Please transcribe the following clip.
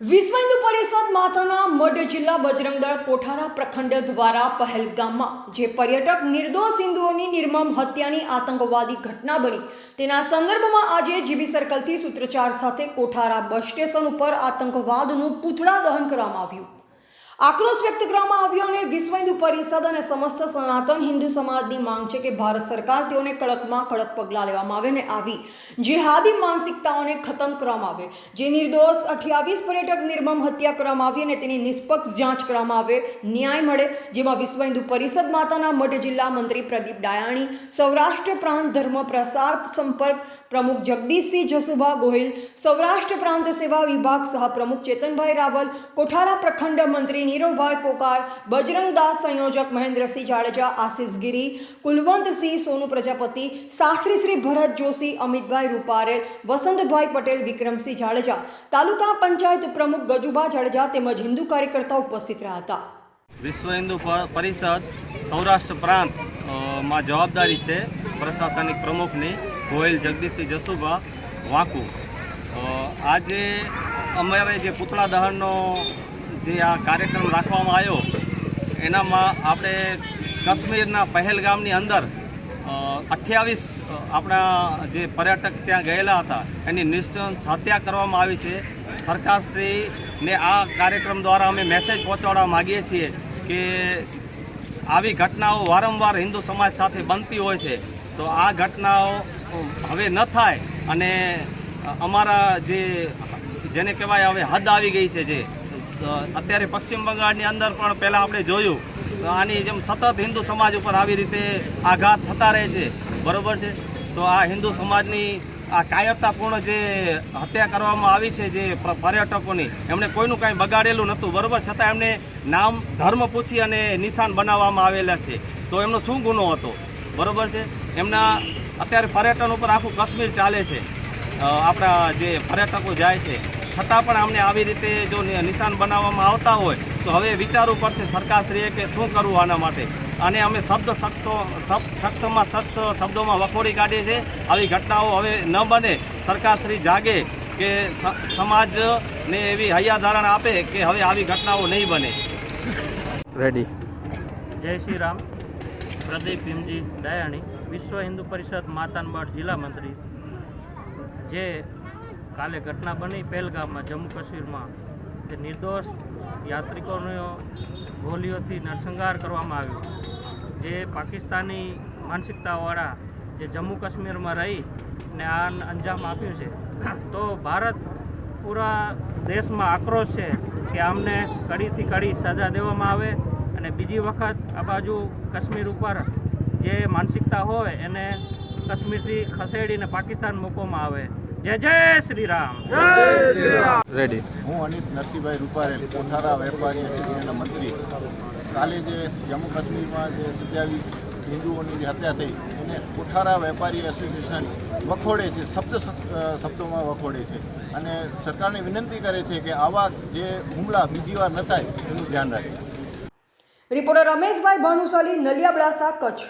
વિશ્વ હિન્દુ પરિષદ માતાના મઢ જિલ્લા બજરંગ દળ કોઠારા પ્રખંડ દ્વારા પહેલગામમાં, જે પર્યટક નિર્દોષ હિન્દુઓની નિર્મમ હત્યાની આતંકવાદી ઘટના બની, તેના સંદર્ભમાં આજે જીબી સર્કલથી સૂત્રચાર સાથે કોઠારા બસ સ્ટેશન ઉપર આતંકવાદનું પૂતળા દહન કરવામાં આવ્યું. આક્રોશ વ્યક્ત કરવામાં આવ્યો અને વિશ્વ હિન્દુ પરિષદ અને સમસ્ત સનાતન હિન્દુ સમાજની માંગ છે કે ભારત સરકાર તેઓને કડકમાં કડક પગલાં લેવામાં આવે અને આવી જેહાદી માનસિકતાઓને ખતમ કરવામાં આવે. જે નિર્દોષ અઠ્યાવીસ પર્યટક નિર્મમ હત્યા કરવામાં આવી અને તેની નિષ્પક્ષ જાંચ કરવામાં આવે, ન્યાય મળે, જેમાં વિશ્વ હિન્દુ પરિષદ માતાના મઢ જિલ્લા મંત્રી પ્રદીપ ડાયાણી, સૌરાષ્ટ્ર પ્રાંત ધર્મ પ્રસાર સંપર્ક પ્રમુખ જગદીશસિંહ જસુભા ગોહિલ, સૌરાષ્ટ્ર પ્રાંત સેવા વિભાગ સહપ્રમુખ ચેતનભાઈ રાવલ, કોઠારા પ્રખંડ મંત્રી નીરવભાઈ પોકાર, બજરંગદાસ સંયોજક મહેન્દ્રસિંહ જાડેજા, આશિષ ગીરી, કુલવંતસિંહ સોનુ પ્રજાપતિ, શાસ્ત્રી શ્રી ભરત જોશી, અમિતભાઈ રૂપારેલ, વસંતભાઈ પટેલ, વિક્રમસિંહ જાડેજા. તાલુકા પંચાયત પ્રમુખ ગજુભા જાડેજા તેમજ હિન્દુ કાર્યકર્તાઓ ઉપસ્થિત રહ્યા હતા. વિશ્વ હિન્દુ પરિષદ સૌરાષ્ટ્ર પ્રાંતમાં જવાબદારી છે પ્રશાસનિક પ્રમુખની ગોયલ જગદીશસિંહ જસુભા, વાંકુ. આજે અમારે જે પુતળા દહનનો જે આ કાર્યક્રમ રાખવામાં આવ્યો, એનામાં આપણે કાશ્મીરના પહેલગામની અંદર અઠ્યાવીસ આપણા જે પર્યટક ત્યાં ગયેલા હતા, એની નિશ્ચંસ હત્યા કરવામાં આવી છે. સરકારશ્રીને આ કાર્યક્રમ દ્વારા અમે મેસેજ પહોંચાડવા માગીએ છીએ કે આવી ઘટનાઓ વારંવાર હિન્દુ સમાજ સાથે બનતી હોય છે. તો આ ઘટનાઓ હવે ન થાય અને અમારા જે, જેને કહેવાય હવે હદ આવી ગઈ છે જે અત્યારે પશ્ચિમ બંગાળની અંદર પણ પહેલાં આપણે જોયું આની જેમ સતત હિન્દુ સમાજ ઉપર આવી રીતે આઘાત થતા રહે છે. બરોબર છે? તો આ હિન્દુ સમાજની આ કાયરતાપૂર્ણ જે હત્યા કરવામાં આવી છે, જે પર્યટકોની, એમણે કોઈનું કાંઈ બગાડેલું નહોતું. બરોબર? છતાં એમને નામ, ધર્મ પૂછી અને નિશાન બનાવવામાં આવેલા છે. તો એમનો શું ગુનો હતો? બરોબર છે? એમના અત્યારે પર્યટન ઉપર આખું કાશ્મીર ચાલે છે. આપણા જે પર્યટકો જાય છે છતાં પણ અમને આવી રીતે જો નિશાન બનાવવામાં આવતા હોય તો હવે વિચારવું પડશે સરકારશ્રીએ કે શું કરવું આના માટે. અને અમે શબ્દ સખ્તો સખ્તમાં સખ્ત શબ્દોમાં વખોડી કાઢીએ છીએ. આવી ઘટનાઓ હવે ન બને. સરકારશ્રી જાગે કે સમાજને એવી હૈયાધારણ આપે કે હવે આવી ઘટનાઓ નહીં બને. રેડી જય શ્રી રામ. પ્રદીપ ભીમજી દયાણી વિશ્વ હિન્દુ પરિષદ માતાનબળ જિલ્લા મંત્રી. જે કાલે ઘટના બની પહેલગામમાં, જમ્મુ કાશ્મીરમાં. તે નિર્દોષ યાત્રિકોનો ગોલીઓથી નરસંહાર કરવામાં આવ્યો. જે પાકિસ્તાની માનસિકતાવાળા જે જમ્મુ કાશ્મીરમાં રહી ને આ અંજામ આપ્યું છે. તો ભારત પૂરા દેશમાં આક્રોશ છે કે આમને કડીથી કડી સજા દેવામાં આવે અને બીજી વખત આ બાજુ કાશ્મીર ઉપર જે માનસિકતા હોય એને કાશ્મીરથી ખસેડીને પાકિસ્તાન મૂકવામાં આવે. જય જય શ્રી રામ રેડી હું અનિત નરસિંહભાઈ રૂપારેલ કોઠારા વેપારી એસોસિએશનના મંત્રી. કાલે જે જમ્મુ કાશ્મીરમાં જે સત્યાવીસ હિન્દુઓની જે હત્યા થઈ એને કોઠારા વેપારી એસોસિએશન વખોડે છે શબ્દ શબ્દ- શબ્દોમાં વખોડે છે. અને સરકારને વિનંતી કરે છે કે આવા જે હુમલા બીજી વાર ન થાય એનું ધ્યાન રાખે. રિપોર્ટર રમેશભાઈ ભાનુશાલી નલિયાબડાસા કચ્છ.